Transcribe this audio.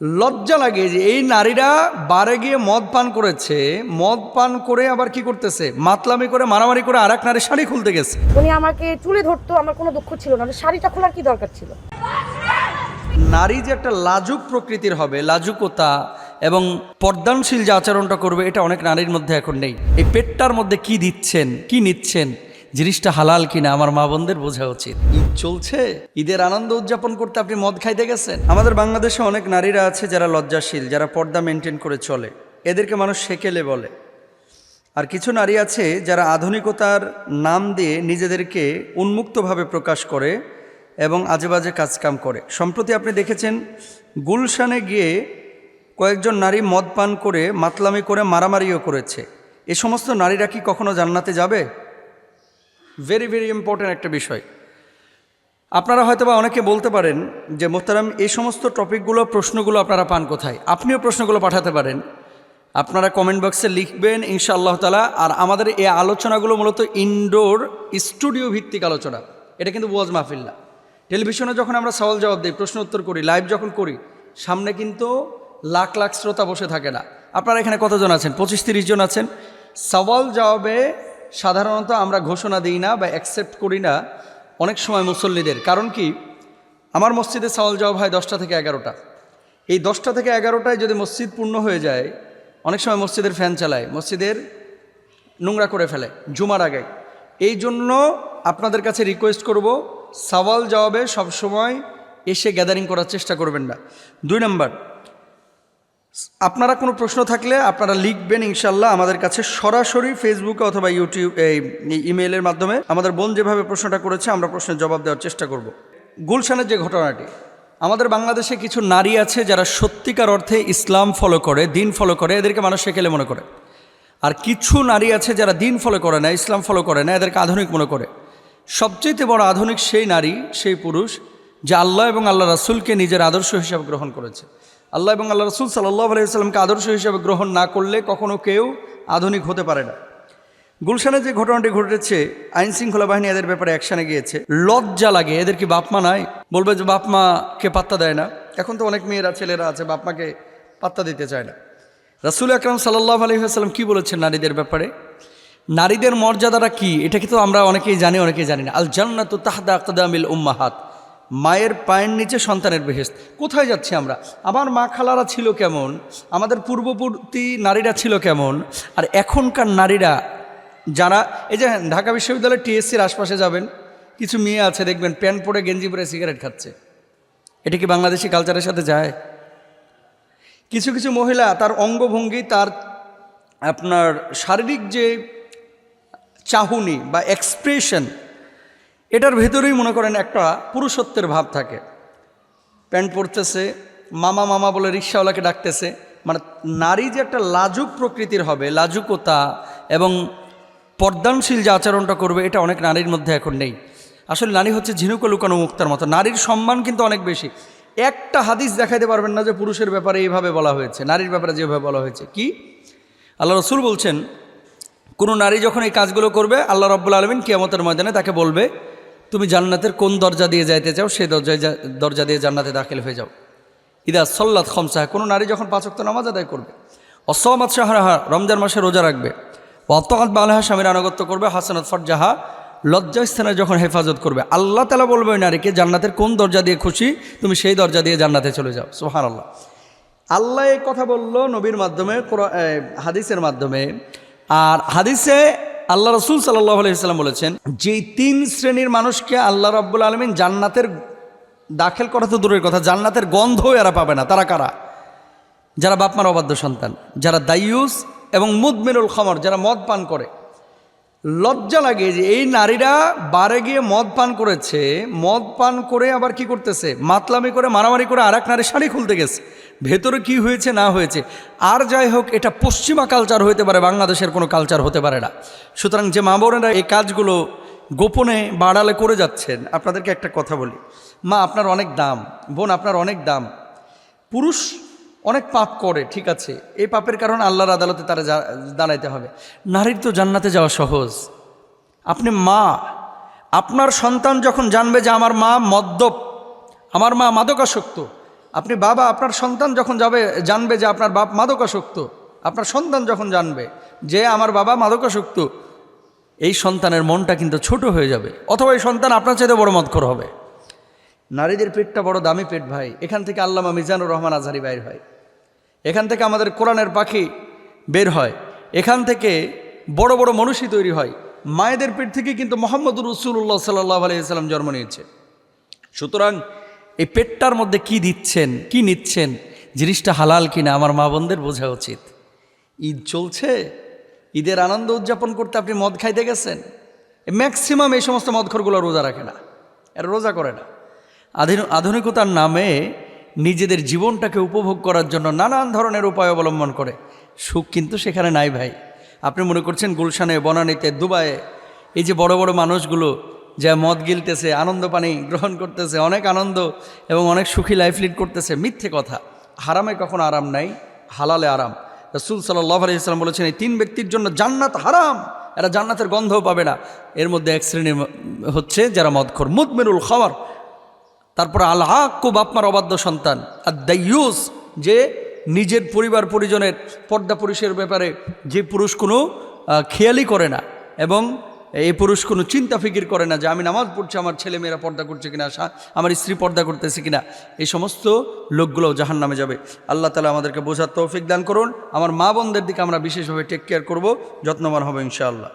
লজ্জা লাগে যে এই নারীরা বারে গিয়ে মদ পান করেছে। মদ পান করে আবার কি করতেছে? মাতলামি করে মারামারি করে আর এক নারী শাড়ি খুলতে গেছে। উনি আমাকে চুলে ধরতো আমার কোনো দুঃখ ছিল না। শাড়িটা খোলার কি দরকার ছিল? নারী যে একটা লাজুক প্রকৃতির হবে লাজুকতা এবং পর্দানশীল যে আচরণটা করবে এটা অনেক নারীর মধ্যে এখন নেই। এই পেটটার মধ্যে কি দিচ্ছেন কি নিচ্ছেন? জিনিসটা হালাল কিনা আমার মা বোনদের বোঝা উচিত। ঈদ চলছে, ঈদের আনন্দ উদযাপন করতে আপনি মদ খাইতে গেছেন? আমাদের বাংলাদেশে অনেক নারীরা আছে যারা লজ্জাশীল, যারা পর্দা মেনটেন করে চলে। এদেরকে মানুষ সেকেলে বলে। আর কিছু নারী আছে যারা আধুনিকতার নাম দিয়ে নিজেদেরকে উন্মুক্তভাবে প্রকাশ করে এবং আজেবাজে কাজকাম করে। সম্প্রতি আপনি দেখেছেন, গুলশানে গিয়ে কয়েকজন নারী মদ পান করে, মাতলামি করে, মারামারিও করেছে। এ সমস্ত নারীরা কি কখনো জান্নাতে যাবে? ভেরি ভেরি ইম্পর্ট্যান্ট একটা বিষয়। আপনারা হয়তোবা অনেকে বলতে পারেন যে, মোহতারাম, এই সমস্ত টপিকগুলো, প্রশ্নগুলো আপনারা পান কোথায়? আপনিও প্রশ্নগুলো পাঠাতে পারেন। আপনারা কমেন্ট বক্সে লিখবেন ইনশাআল্লাহ তালা আর আমাদের এই আলোচনাগুলো মূলত ইনডোর স্টুডিও ভিত্তিক আলোচনা। এটা কিন্তু ওয়াজ মাহফিল না। টেলিভিশনে যখন আমরা সওয়াল জবাব দিই, প্রশ্ন উত্তর করি, লাইভ যখন করি, সামনে কিন্তু লাখ লাখ শ্রোতা বসে থাকে না। আপনারা এখানে কতজন আছেন? পঁচিশ, তিরিশ জন আছেন। সওয়াল জবাবে সাধারণত আমরা ঘোষণা দিই না বা অ্যাকসেপ্ট করি না অনেক সময় মুসল্লিদের। কারণ কি? আমার মসজিদে সওয়াল জবাব হয় দশটা থেকে এগারোটা। এই দশটা থেকে এগারোটায় যদি মসজিদ পূর্ণ হয়ে যায়, অনেক সময় মসজিদের ফ্যান চালায়, মসজিদের নোংরা করে ফেলে, জুমার আগে। এই জন্য আপনাদের কাছে রিকোয়েস্ট করব, সওয়াল জবাবে সবসময় এসে গ্যাদারিং করার চেষ্টা করবেন না। দুই নম্বর আপনারা কোনো প্রশ্ন থাকলে আপনারা লিখবেন ইনশাল্লাহ আমাদের কাছে সরাসরি ফেসবুকে অথবা ইউটিউব এই ইমেইলের মাধ্যমে। আমাদের বোন যেভাবে প্রশ্নটা করেছে, আমরা প্রশ্নের জবাব দেওয়ার চেষ্টা করব। গুলশানের যে ঘটনাটি, আমাদের বাংলাদেশে কিছু নারী আছে যারা সত্যিকার অর্থে ইসলাম ফলো করে, দিন ফলো করে, এদেরকে মানুষ সেকেলে মনে করে। আর কিছু নারী আছে যারা দিন ফলো করে না, ইসলাম ফলো করে না, এদেরকে আধুনিক মনে করে। সবচেয়ে বড় আধুনিক সেই নারী, সেই পুরুষ, যে আল্লাহ এবং আল্লাহ রাসুলকে নিজের আদর্শ হিসাবে গ্রহণ করেছে। আল্লাহ এবং আল্লাহ রসুল সাল্লাহ আলাইসাল্লামকে আদর্শ হিসেবে গ্রহণ না করলে কখনো কেউ আধুনিক হতে পারে না। গুলশানে যে ঘটনাটি ঘটেছে, আইন শৃঙ্খলা বাহিনী এদের ব্যাপারে অ্যাকশানে গিয়েছে। লজ্জা লাগে, এদের কি বাপমা নাই? বলবে যে বাপমাকে পাত্তা দেয় না। এখন তো অনেক মেয়েরা, ছেলেরা আছে বাপমাকে পাত্তা দিতে চায় না। রাসুল আকরাম সাল্লাহ আলহিহাস্লাম কী বলেছেন নারীদের ব্যাপারে? নারীদের মর্যাদাটা কি? এটা কিন্তু আমরা অনেকেই জানি অনেকেই জানি না। আল জান্নাত তাহদা আক্তাদামিল উম্মাহাত। মায়ের পায়ের নিচে সন্তানের বেহেস্ত কোথায় যাচ্ছি আমরা? আমার মা খালারা ছিল কেমন? আমাদের পূর্ববর্তী নারীরা ছিল কেমন? আর এখনকার নারীরা, যারা, এই যে ঢাকা বিশ্ববিদ্যালয়ের টিএসসির আশপাশে যাবেন, কিছু মেয়ে আছে, দেখবেন, প্যান্ট পরে গেঞ্জি পরে সিগারেট খাচ্ছে। এটা কি বাংলাদেশি কালচারের সাথে যায়? কিছু কিছু মহিলা, তার অঙ্গভঙ্গি, তার আপনার শারীরিক যে চাহুনি বা এক্সপ্রেশন এটার ভেতরেই মনে করেন একটা পুরুষত্বের ভাব থাকে। প্যান্ট পরতেছে, মামা মামা বলে রিক্সাওয়ালাকে ডাকতেছে। মানে নারী যে একটা লাজুক প্রকৃতির হবে, লাজুকতা এবং পর্দানশীল যে আচরণটা করবে, এটা অনেক নারীর মধ্যে এখন নেই। আসলে নারী হচ্ছে ঝিনুকে লুকানো মুক্তার মতো। নারীর সম্মান কিন্তু অনেক বেশি। একটা হাদিস দেখাইতে পারবেন না যে পুরুষের ব্যাপারে এইভাবে বলা হয়েছে, নারীর ব্যাপারে যেভাবে বলা হয়েছে। কি? আল্লাহ রসুল বলছেন, কোনো নারী যখন এই কাজগুলো করবে, আল্লাহ রব্বুল আলমিন কিয়ামতের ময়দানে তাকে বলবে তুমি জান্নাতের কোন দরজা দিয়ে যাইতে চাও সেই দরজায় দরজা দিয়ে জান্নাতে দাখিল হয়ে যাও। ইদা সল্লাত খমসাহ, কোনো নারী যখন পাঁচক্ত নামাজ আদায় করবে অসমাত শাহরাহা, রমজান মাসে রোজা রাখবে অতকাত বালাহা, স্বামীর আনুগত্য করবে, হাসানাত ফরজাহা, লজ্জা স্থানে যখন হেফাজত করবে, আল্লাহ তালা বলবে ওই নারীকে, জান্নাতের কোন দরজা দিয়ে খুশি, তুমি সেই দরজা দিয়ে জান্নাতে চলে যাও। সোহান আল্লাহ আল্লাহ এই কথা বলল নবীর মাধ্যমে হাদিসের মাধ্যমে, আর হাদিসে আল্লাহ রসুল সাল্লাহ আলাইসাল্লাম বলেছেন যে তিন শ্রেণির মানুষকে আল্লাহ রাব্বুল আলমিন জান্নাতের দাখিল করা তো দূরের কথা, জান্নাতের গন্ধও এরা পাবে না। তারা কারা? যারা বাপমার অবাধ্য সন্তান, যারা দায়ুস এবং মুদমিনুল খমর, যারা মদ পান করে। লজ্জা লাগে যে এই নারীরা বারে গিয়ে মদ পান করেছে, মদ পান করে আবার কি করতেছে? মাতলামি করে, মারামারি করে আর এক নারী শাড়ি খুলতে গেছে। ভেতরে কি হয়েছে, না হয়েছে? আর যাই হোক, এটা পশ্চিমা কালচার হতে পারে, বাংলাদেশের কোনো কালচার হতে পারে না। সুতরাং যে মা বোনেরা এই কাজগুলো গোপনে বাড়ালে করে যাচ্ছেন, আপনাদেরকে একটা কথা বলি। মা, আপনার অনেক দাম, বোন, আপনার অনেক দাম। পুরুষ অনেক পাপ করে, ঠিক আছে। এই পাপের কারণে আল্লাহর আদালতে তারা দাঁড়াইতে হবে। নারীর তো জান্নাতে যাওয়া সহজ। আপনি মা, আপনার সন্তান যখন জানবে যে আমার মা মদ্যপ, আমার মা মাদকাসক্ত আপনি বাবা, আপনার সন্তান যখন যাবে, জানবে যে আপনার বাপ মাদকাসক্ত। আপনার সন্তান যখন জানবে যে আমার বাবা মাদকাসক্ত, এই সন্তানের মনটা কিন্তু ছোট হয়ে যাবে। অথবা এই সন্তান আপনার চাইতে বড় মতখর হবে। নারীদের পেটটা বড় দামি পেট ভাই। এখান থেকে আল্লামা মিজানুর রহমান আজহারি বাইর হয়। এখান থেকে আমাদের কোরআনের পাখি বের হয়। এখান থেকে বড় বড় মনুষ্য তৈরি হয়। মায়েদের পেট থেকে কিন্তু মোহাম্মদুর রসুল্লাহ সাল্লাহ আলাইসাল্লাম জন্ম নিয়েছে। সুতরাং এই পেটটার মধ্যে কি দিচ্ছেন, কি নিচ্ছেন? জিনিসটা হালাল কিনা আমার মা বোনদের বোঝা উচিত। ঈদ চলছে, ঈদের আনন্দ উদযাপন করতে আপনি মদ খাইতে গেছেন। ম্যাক্সিমাম এই সমস্ত মদখরগুলো রোজা রাখে না, এরা রোজা করে না। আধুন- আধুনিকতার নামে নিজেদের জীবনটাকে উপভোগ করার জন্য নানান ধরনের উপায় অবলম্বন করে। সুখ কিন্তু সেখানে নাই ভাই। আপনি মনে করছেন গুলশানে, বনানীতে, দুবাইয়ে এই যে বড় বড় মানুষগুলো যা মদ গিলতেছে, আনন্দ পানি গ্রহণ করতেছে, অনেক আনন্দ এবং অনেক সুখী লাইফ লিড করতেছে। মিথ্যে কথা। হারামে কখনো আরাম নাই, হালালে আরাম। রসুল সাল্লাহ আলাইসাল্লাম বলেছেন, এই তিন ব্যক্তির জন্য জান্নাত হারাম। এরা জান্নাতের গন্ধও পাবে না। এর মধ্যে এক শ্রেণির হচ্ছে যারা মদখর। মুদমেরুল খাওয়ার। তারপর আল হাক্কু বাপমার অবাধ্য সন্তান। আর দাইয়ুস, যে নিজের পরিবার পরিজনের পর্দা পুরুষের ব্যাপারে যে পুরুষ কোনো খেয়ালই করে না এবং এই পুরুষ কোনো চিন্তা ফিকির করে না যে আমি নামাজ পড়ছি, আমার ছেলেমেয়েরা পর্দা করছে কিনা আমার স্ত্রী পর্দা করতেছে কিনা। এই সমস্ত লোকগুলোও জাহান নামে যাবে। আল্লাহ তালা আমাদেরকে বোঝার তৌফিক দান করুন। আমার মা বোনদের দিকে আমরা বিশেষভাবে টেক কেয়ার করব, যত্নবান হবে ইনশাআল্লাহ।